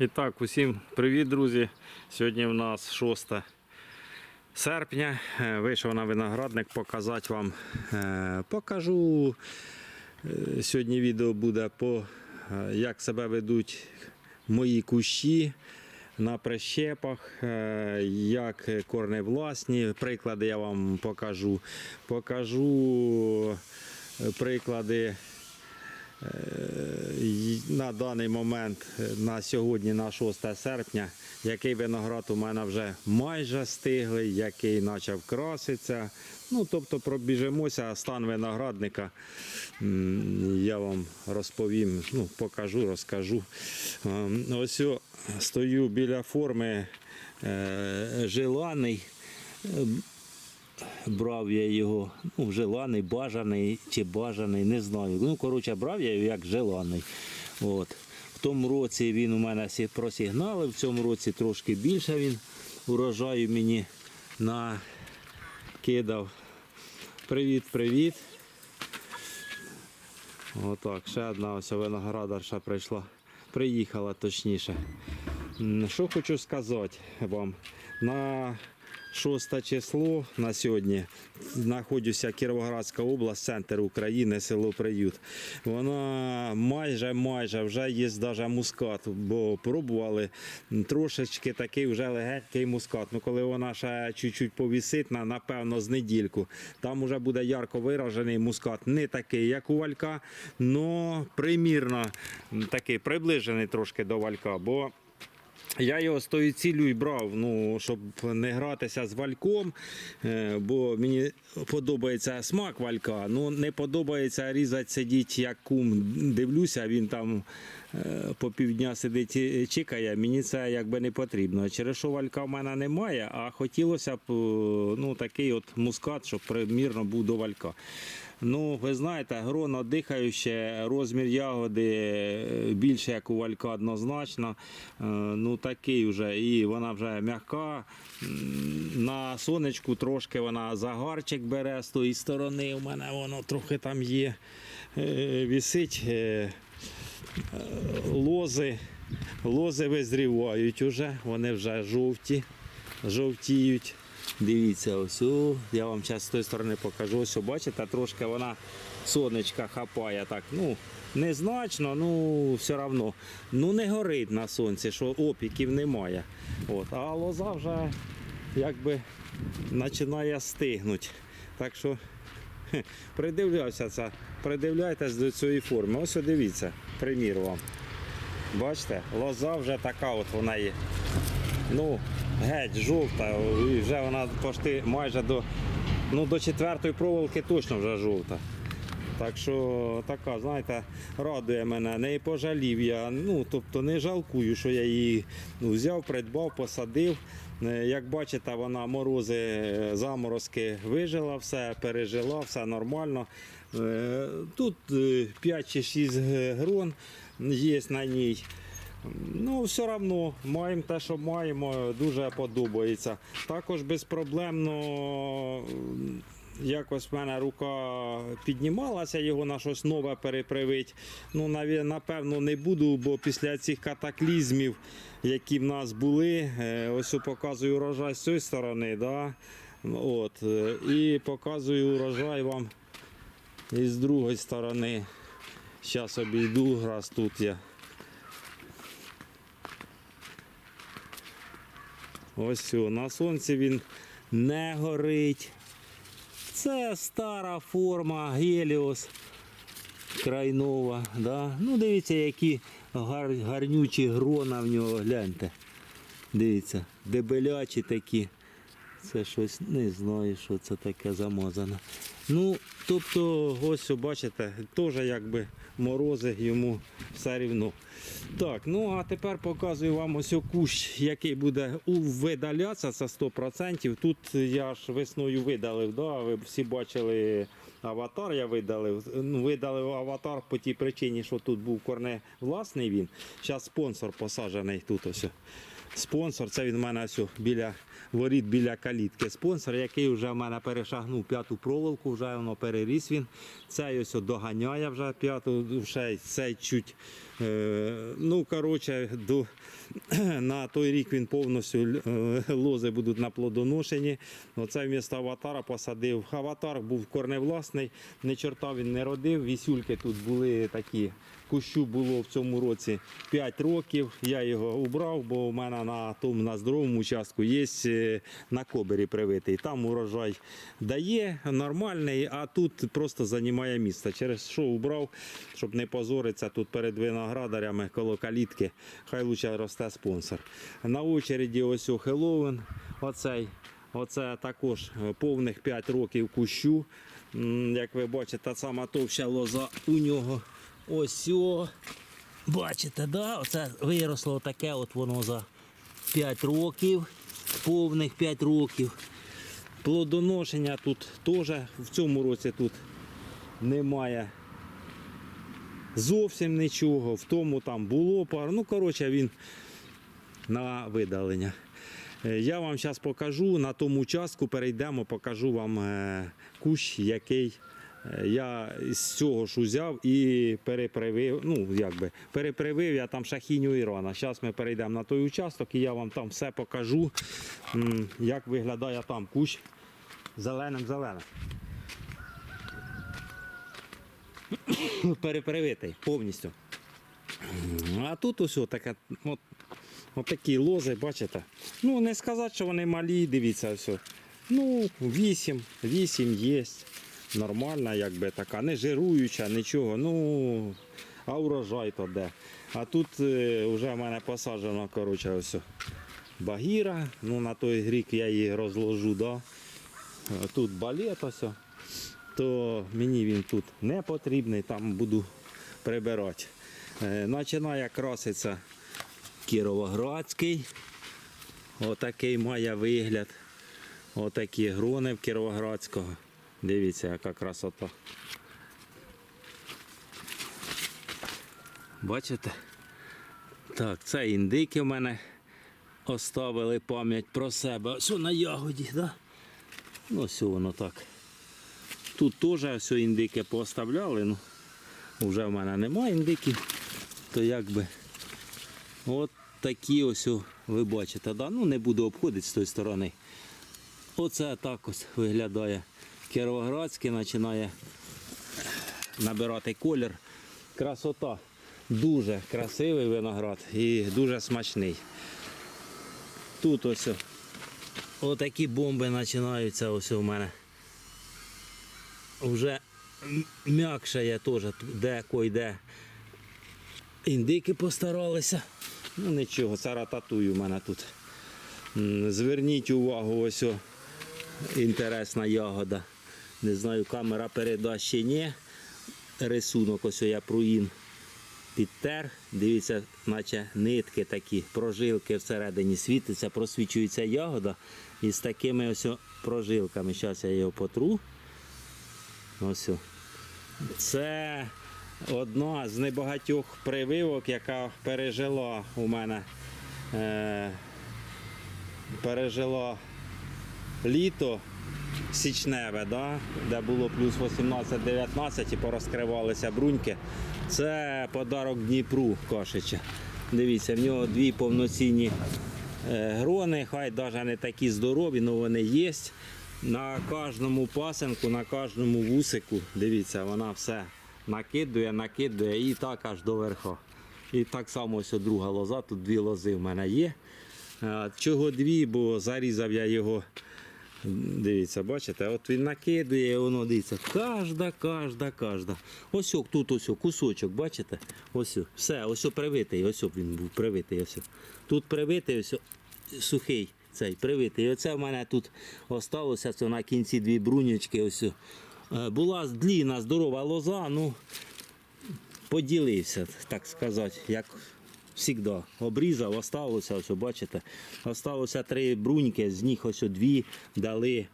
І так, усім привіт, друзі. Сьогодні в нас 6 серпня. Е, Вийшов на виноградник показати вам. е, Покажу. е, Сьогодні відео буде по як себе ведуть мої кущі на прищепах, як корневласні. Приклади я вам покажу. Покажу приклади на даний момент, е, на сьогодні, на 6 серпня, який виноград у мене вже майже стиглий, який почав краситися. Ну, тобто пробіжимося, стан виноградника я вам розповім, ну, покажу, розкажу. Ем, Ось стою біля форми е, желаний. Брав я його, ну, желаний, бажаний чи бажаний, не знаю. Ну, коротше, брав я його як желаний. От. В тому році він у мене сі- просігналив, в цьому році трошки більше він урожаю мені накидав. Привіт, привіт. Отак, ще одна ось виноградарша прийшла. Приїхала точніше. Що хочу сказати вам. На 6 число на сьогодні знаходжуся Кіровоградська область, центр України, село Приют. Вона майже майже вже є навіть мускат, бо пробували трошечки такий вже легенький мускат. Ну коли вона ще чуть-чуть повісить, напевно, з недільку, там вже буде ярко виражений мускат. Не такий, як у валька, але примірно такий приближений трошки до валька. бо я його з тою ціллю й брав, ну, щоб не гратися з вальком, е, бо мені подобається смак валька, ну не подобається різати сидіти як кум. Дивлюся, він там по півдня сидить і чекає. Мені це якби не потрібно. Через що валька в мене немає, а хотілося б е, ну, такий от мускат, щоб примірно був до валька. Ну, ви знаєте, гроно дихаюче, розмір ягоди е, більше, як у валька, однозначно. Е, Ну, такий вже, і вона вже м'яка. На сонечку трошки вона загарчик бере з тої сторони. У мене воно трохи там є. Е, Вісить е, е, лози. Лози визрівають уже, вони вже жовті, жовтіють. Дивіться, ось я вам зараз з тої сторони покажу. Ось, бачите, трошки вона сонечка хапає так. Ну, незначно, ну все одно. Ну не горить на сонці, що опіків немає. От. А лоза вже якби починає стигнути. Так що хе, придивляюся це, придивляйтесь до цієї форми. Ось дивіться, примір вам. Бачите, лоза вже така от вона є. Ну, геть жовта, і вже вона пошти майже до, ну, до четвертої проволоки точно вже жовта. Так що така, знаєте, радує мене, не пожалів я. Ну, тобто не жалкую, що я її ну, взяв, придбав, посадив. Е, Як бачите, вона морози, е, заморозки вижила, все, пережила, все нормально. Е, Тут е, 5 чи 6 грон є на ній. Ну, все одно маємо те, що маємо, дуже подобається. Також безпроблемно якось в мене рука піднімалася, його на щось нове перепривить. Ну, напевно, не буду, бо після цих катаклізмів, які в нас були, е, ось показую урожай з цієї сторони, да? От, е, і показую урожай вам і з другої сторони. Зараз обійду, раз тут я. Ось на сонці він не горить. Це стара форма Геліос крайнова. Да? Ну, дивіться, які гар, гарнючі грона в нього, гляньте. Дивіться, дебелячі такі. Це щось не знаю, що це таке замазане. Ну, тобто, ось бачите, теж якби морози йому все рівно. Так, ну а тепер показую вам ось кущ, який буде видалятися, це 100%. Тут я ж весною видалив, да? ви всі бачили аватар, я видалив. Ну, видалив аватар по тій причині, що тут був корне власний він. Зараз спонсор посаджений тут ось. Спонсор, це він в мене ось біля воріт, біля калітки. Спонсор, який вже в мене перешагнув п'яту проволоку, вже воно переріс він. Цей ось доганяє вже п'яту, цей чуть ну, коротше, до, на той рік він повністю е, лози будуть на плодоношенні. Оце вмісто аватара посадив. Аватар був корневласний, ні чорта він не родив. Вісюльки тут були такі. Кущу було в цьому році 5 років. Я його убрав, бо у мене на тому на здоровому участку є е, на кобері привитий. Там урожай дає нормальний, а тут просто займає місце. Через що убрав, щоб не позоритися тут перед виноградарями коло калітки. Хай лучше росте спонсор. На очереді ось Хеллоуін. Оцей. Оце також е, повних 5 років кущу. Як ви бачите, та сама товща лоза у нього. Ось о. Бачите, да? Оце виросло таке, от воно за 5 років, повних 5 років. Плодоношення тут теж в цьому році тут немає зовсім нічого. В тому там було пару. Ну, коротше, він на видалення. Е, Я вам зараз покажу на тому участку, перейдемо, покажу вам е, кущ, який е, я з цього ж узяв і перепривив. Ну, якби перепривив я там шахіню Ірана. Зараз ми перейдемо на той участок і я вам там все покажу, як виглядає там кущ зеленим-зеленим. Перепривитий повністю. А тут ось таке, от, от такі лози, бачите. Ну, не сказати, що вони малі, дивіться, ось. Ну, 8, 8 є. Нормальна, якби така, не жируюча, нічого. Ну, а урожай то де. А тут е, вже в мене посаджено, коротше, ось. Багіра. Ну, на той рік я її розложу, да. Тут балет ось. То мені він тут не потрібний, там буду прибирати. Е, Починає краситься Кіровоградський. Отакий має вигляд. Отакі грони в Кіровоградського. Дивіться, яка красота. Бачите? Так, це індики в мене оставили пам'ять про себе. Ось на ягоді, да? Ну, ось воно так. Тут теж ось індики поставляли, ну вже в мене немає індиків. То якби от такі ось ви бачите, да? ну не буду обходити з тої сторони. Оце так ось виглядає. Кіровоградський починає набирати колір. Красота. Дуже красивий виноград і дуже смачний. Тут ось отакі бомби починаються ось у мене. Вже м- м'якше є теж, де койде. Індики постаралися. Ну нічого, це рататуй у мене тут. Зверніть увагу, ось о, інтересна ягода. Не знаю, камера передасть чи ні. Рисунок, ось я пруїн підтер. Дивіться, наче нитки такі, прожилки всередині світиться, просвічується ягода. І з такими ось прожилками. Зараз я його потру. Ось. Це одна з небагатьох прививок, яка пережила у мене. Е, пережила літо січневе, да, де було плюс 18-19 і порозкривалися бруньки. Це подарок Дніпру Кошича. Дивіться, в нього дві повноцінні е, грони, хай навіть не такі здорові, але вони є. На кожному пасенку, на кожному вусику, дивіться, вона все накидує, накидує і так аж до верху. І так само ось друга лоза, тут дві лози в мене є. Е, Чого дві, бо зарізав я його. Дивіться, бачите, от він накидує, воно дивіться, кожна, кожна, кожна. Ось тут ось кусочок, бачите? Ось все, ось привитий, ось він був привитий. Ось. Тут привитий, ось сухий цей привитий. Оце в мене тут осталося це на кінці дві брунічки. Ось. Е, Була длінна, здорова лоза, ну поділився, так сказати, як завжди. Обрізав, осталося, ось, бачите, осталося три бруньки, з них ось дві дали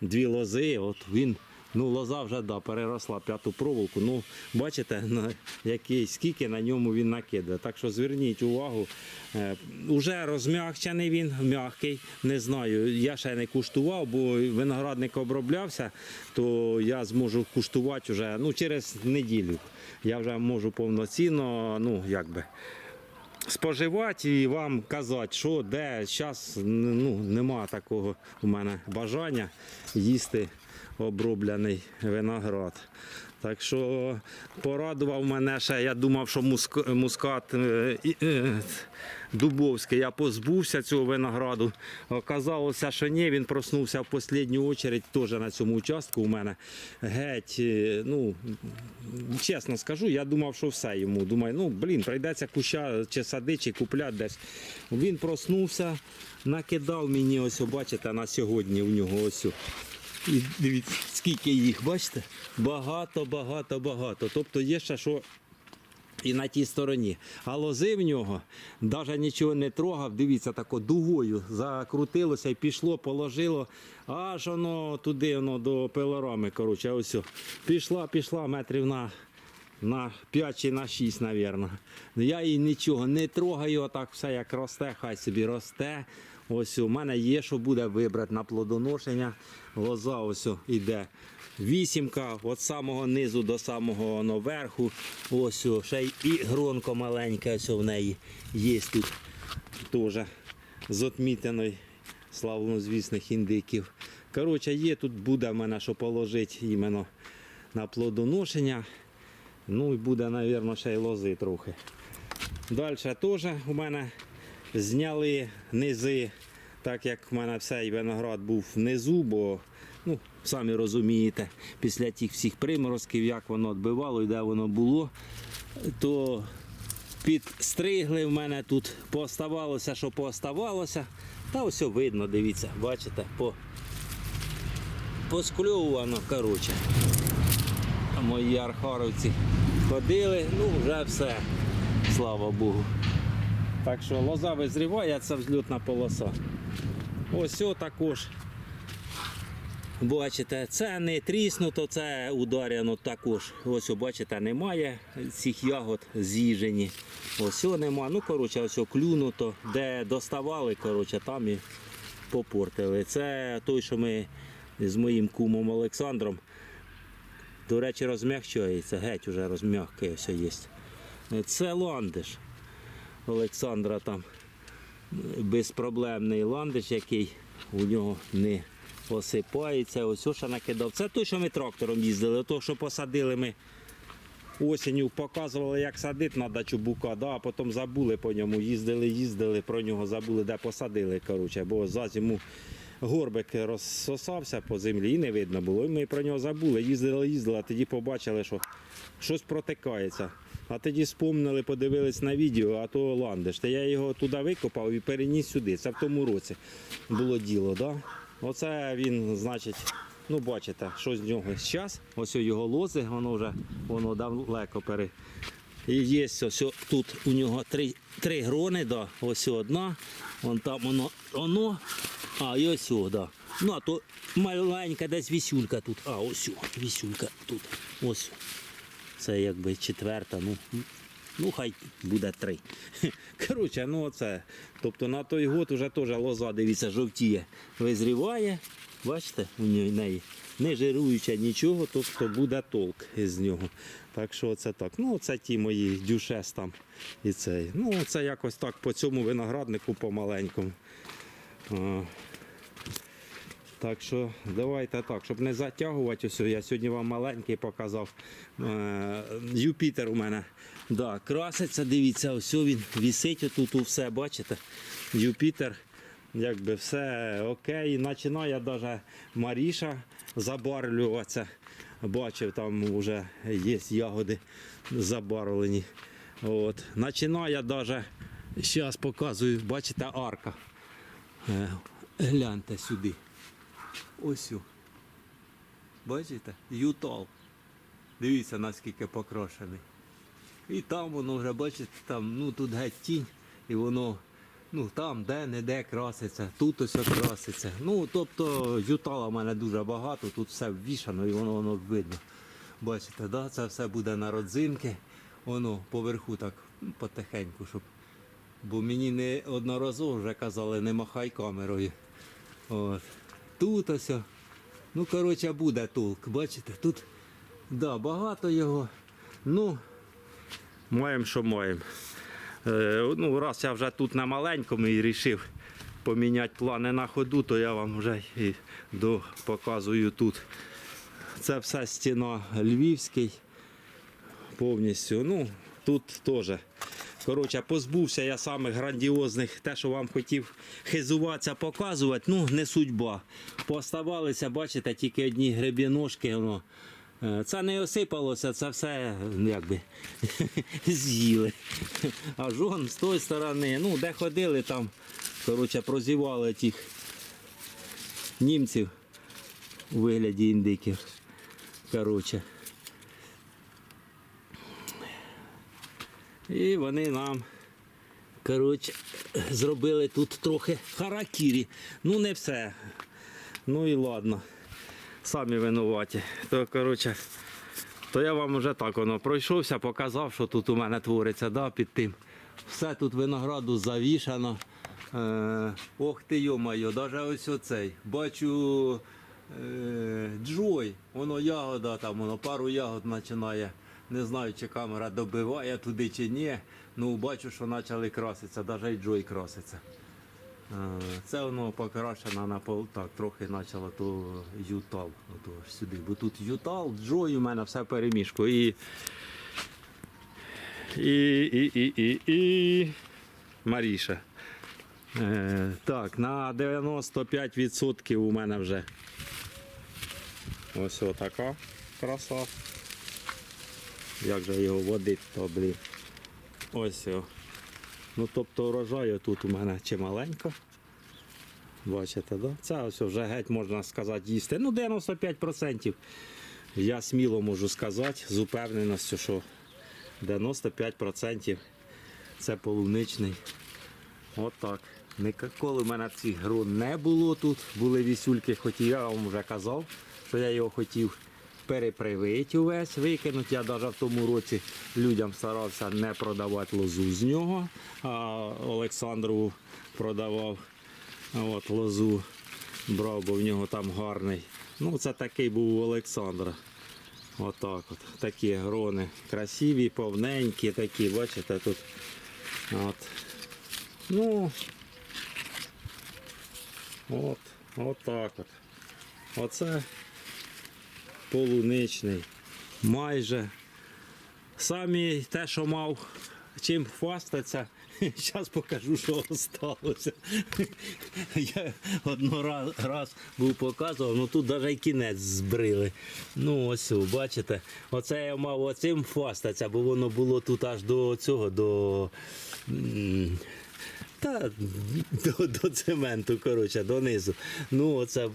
дві лози. От він Ну, лоза вже да, переросла п'яту проволоку. Ну, бачите, на який, скільки на ньому він накидає. Так що зверніть увагу. Е, уже розм'якчений він, м'який. Не знаю. Я ще не куштував, бо виноградник оброблявся, то я зможу куштувати вже ну, через неділю. Я вже можу повноцінно, ну якби споживати і вам казати, що де зараз ну, нема такого у мене бажання їсти оброблений виноград. Так що порадував мене ще, я думав, що муск- мускат е, е, Дубовський, я позбувся цього винограду. Оказалося, що ні, він проснувся в останню чергу теж на цьому участку у мене. Геть, е, ну, чесно скажу, я думав, що все йому. Думаю, ну блін, прийдеться куща чи сади, чи купляти десь. Він проснувся, накидав мені ось, бачите, на сьогодні у нього ось. І дивіться, скільки їх, бачите? Багато, багато, багато. Тобто є ще що і на тій стороні. А лози в нього навіть нічого не трогав. Дивіться, тако дугою закрутилося і пішло, положило. Аж воно туди, воно до пилорами. Коротше, ось. Пішла, пішла метрів на. На 5 чи на 6, мабуть. Я її нічого не трогаю, отак все як росте, хай собі росте. Ось у мене є, що буде вибрати на плодоношення. Лоза ось іде. Вісімка від самого низу до самого верху. Ось ще й гронко маленьке ось в неї є тут теж з отмітиною славнозвісних індиків. Коротше, є тут буде в мене що положити іменно на плодоношення. Ну і буде, мабуть, ще й лози трохи. Далі теж у мене зняли низи, так як в мене цей виноград був внизу, бо ну, самі розумієте, після тих всіх приморозків, як воно відбивало і де воно було, то підстригли в мене тут, пооставалося, що пооставалося. Та ось видно, дивіться, бачите, по, поскльовувано, коротше. Мої архаровці ходили, ну вже все, слава Богу. Так що лоза визріває, це взльотна полоса. Ось також. Бачите, це не тріснуто, це ударено також. Ось бачите, немає цих ягод з'їжені. Ось нема. Ну, коротше, ось клюнуто. Де доставали, коротше, там і попортили. Це той, що ми з моїм кумом Олександром. До речі, розм'якчується, геть уже розм'якає все є. Це ландиш. Олександра там безпроблемний ландиш, який у нього не осипається. Ось що накидав. Це той, що ми трактором їздили, то, що посадили ми осінню, показували, як садити на дачу бука, да, а потім забули по ньому. Їздили, їздили, про нього забули, де посадили. Коротше, бо за зиму горбик розсосався по землі і не видно було. І ми про нього забули. Їздили, їздили, а тоді побачили, що щось протикається. А тоді спомнили, подивились на відео, а то ландиш. Та я його туди викопав і переніс сюди. Це в тому році було діло. Да? Оце він, значить, ну бачите, що з нього зараз. Ось його лози, воно вже воно далеко пере. І є ось тут у нього три, три грони, да. ось одна, вон там воно, воно, а і ось о, да. Ну, а то маленька десь вісюлька тут. А, ось вісюлька тут. Ось. Це якби четверта, ну, ну хай буде три. Коротше, ну оце. Тобто на той год вже теж лоза, дивіться, жовтіє, визріває. Бачите, у неї- не жируюча нічого, тобто буде толк з нього. Так що це так. Ну, це ті мої дюшес там і цей. Ну, це якось так по цьому винограднику помаленькому. Так що давайте так, щоб не затягувати усе. Я сьогодні вам маленький показав. Е, Юпітер у мене да, краситься, дивіться, ось він вісить отут у все, бачите? Юпітер, якби все окей. Починає навіть Маріша забарвлюватися. Бачив, там вже є ягоди забарвлені. От. Починає навіть, зараз показую, бачите, арка. Е, Гляньте сюди. Ось. Бачите? Ютал. Дивіться, наскільки покрашений. І там воно вже, бачите, там, ну тут геть тінь, і воно Ну там де-не-де краситься, тут ось краситься. Ну, тобто ютала в мене дуже багато, тут все ввішано і воно, воно видно. Бачите, да? це все буде на родзинки. Воно поверху так потихеньку, щоб. Бо мені не одноразово вже казали, не махай камерою. От. Тут ось. Ну, коротше, буде толк. Бачите, тут да, багато його. Ну, маємо, що маємо. Е, ну, раз я вже тут на маленькому і вирішив поміняти плани на ходу, то я вам вже і до, показую тут. Це все стіна Львівський повністю. Ну, тут теж. Коротше, позбувся я самих грандіозних, те, що вам хотів хизуватися, показувати, ну, не судьба. Поставалися, бачите, тільки одні гребіножки. Воно. Е, Це не осипалося, це все ну, якби з'їли. А жон з тої сторони, ну, де ходили там, коротше, прозівали тих німців у вигляді індиків. Коротше. І вони нам коротше, зробили тут трохи харакірі. Ну не все. Ну і ладно. Самі винуваті. То, коротше, то я вам вже так воно пройшовся, показав, що тут у мене твориться, да, під тим. Все тут винограду завішано. Е, ох ти йо-моє, навіть ось оцей. Бачу е, Джой, воно ягода, там воно пару ягод починає. Не знаю, чи камера добиває туди чи ні. Ну, бачу, що почали краситися, навіть Джой краситься. Е, Це воно покрашено на пол, так, трохи почало то ютал ото сюди. Бо тут ютал, джой у мене все перемішку. І, і, і, і, і, і Маріша. Е, так, на 95% у мене вже ось така краса. Як же його водить, то блін. Ось його. Ну, тобто урожаю тут у мене чималенько. Бачите, да? Це ось вже геть можна сказати їсти. Ну, 95%. Я сміло можу сказати з упевненістю, що 95% це полуничний. Отак. Ніколи в мене цих грон не було тут. Були вісюльки, хоч я вам вже казав, що я його хотів перепривити увесь, викинути. Я навіть в тому році людям старався не продавати лозу з нього, а Олександрову продавав от, лозу, брав, бо в нього там гарний. Ну, це такий був у Олександра. Отак от. Такі грони. Красиві, повненькі такі, бачите, тут. От. Ну, от, от так от. Оце полуничний. Майже. Самі те, що мав чим хвастатися, зараз покажу, що залишилося. Я одно раз, раз був показував, ну тут навіть і кінець збрили. Ну ось, бачите, оце я мав оцим хвастатися, бо воно було тут аж до цього, до. Та до, до цементу, коротше, донизу. Ну, оце,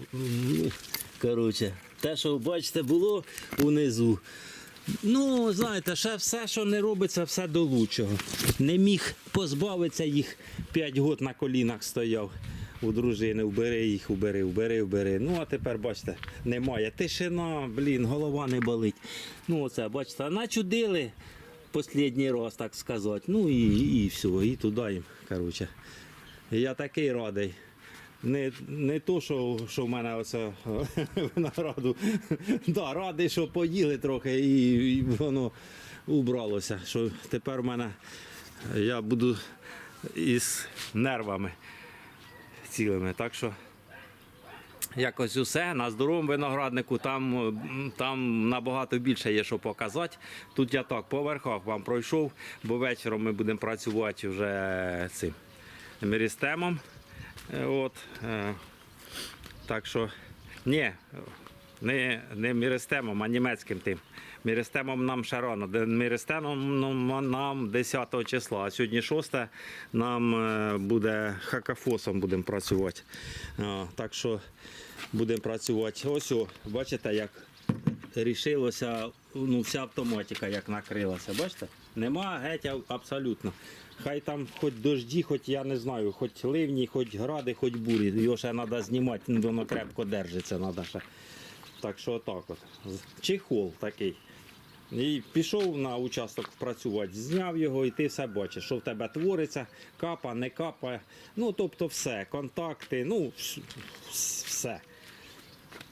коротше, те, що бачите, було унизу. Ну, знаєте, ще все, що не робиться, все до лучшого. Не міг позбавитися їх 5 років на колінах стояв. У дружини, вбери їх, вбери, вбери, вбери. Ну, а тепер, бачите, немає. Тишина, блін, голова не болить. Ну, оце, бачите, начудили останній раз, так сказати. Ну і, і все, і туди їм. Коротше. Я такий радий. Не, не то, що, що в мене оце винограду. да, радий, що поїли трохи і, і воно убралося. Що тепер в мене я буду із нервами цілими. Так що якось усе. На здоровому винограднику там, там набагато більше є що показати. Тут я так по верхах вам пройшов, бо вечором ми будемо працювати вже цим мерістемом. Е, От, е, так що, ні, не, не міристемом, а німецьким тим. Міристемом нам ще рано. Де- ну, нам 10 числа, а сьогодні 6 нам е, буде хакафосом будемо працювати. Так що будемо працювати. Ось, о, бачите, як рішилося, ну, вся автоматика як накрилася. Бачите? Нема геть абсолютно. Хай там хоч дожді, хоч я не знаю, хоч ливні, хоч гради, хоч бурі. Його ще треба знімати, ну, воно крепко держиться. Надо ще. Так що отак от. Чехол такий. І пішов на участок працювати, зняв його, і ти все бачиш, що в тебе твориться, капа, не капа. Ну, тобто все, контакти, ну, вс- вс- все.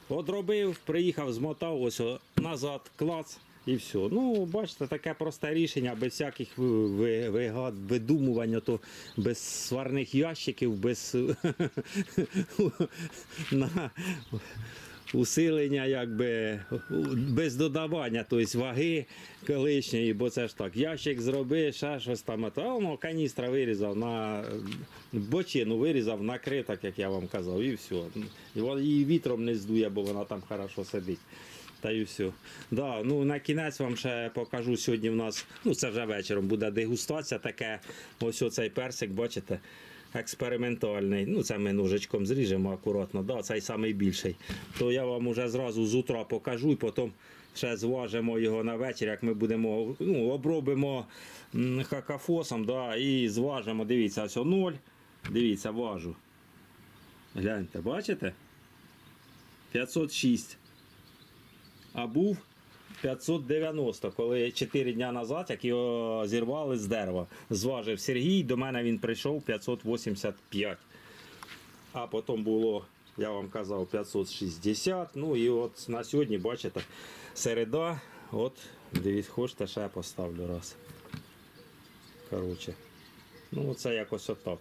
Одробив, приїхав, змотав, ось назад, клац і все. Ну, бачите, таке просте рішення, без всяких ви- ви- вигад, видумування, то без сварних ящиків, без на усилення, якби без додавання, тобто ваги колишньої, бо це ж так, ящик зробив, ще щось там, а воно каністра вирізав на бочину вирізав, накрив, так як я вам казав, і все. І вітром не здує, бо вона там хорошо сидить. Та і все. Да, ну, на кінець вам ще покажу сьогодні в нас, ну це вже вечором буде дегустація, таке, ось оцей персик, бачите, експериментальний. Ну, це ми ножичком зріжемо акуратно, да, цей самий більший. То я вам уже зразу з утра покажу і потім ще зважимо його на вечір, як ми будемо, ну, обробимо хакафосом, да, і зважимо. Дивіться, о, ноль. Дивіться, важу. Гляньте, бачите? 506 а був 590, коли 4 дня назад, як його зірвали з дерева. Зважив Сергій, до мене він прийшов 585. А потім було, я вам казав, 560. Ну і от на сьогодні, бачите, середа. От, дивіться, хочете, ще поставлю раз. Коротше. Ну, це якось отак.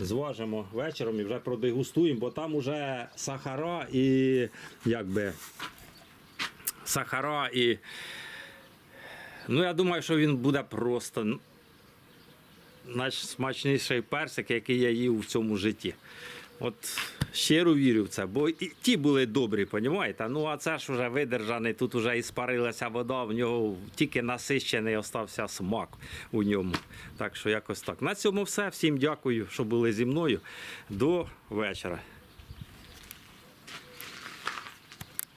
Зважимо вечором і вже продегустуємо, бо там уже сахара і якби сахара і. Ну, я думаю, що він буде просто найсмачніший персик, який я їв в цьому житті. От щиро вірю в це, бо і ті були добрі, понімаєте? Ну а це ж вже видержаний, тут вже і спарилася вода, в нього тільки насищений остався смак у ньому. Так що якось так. На цьому все. Всім дякую, що були зі мною. До вечора.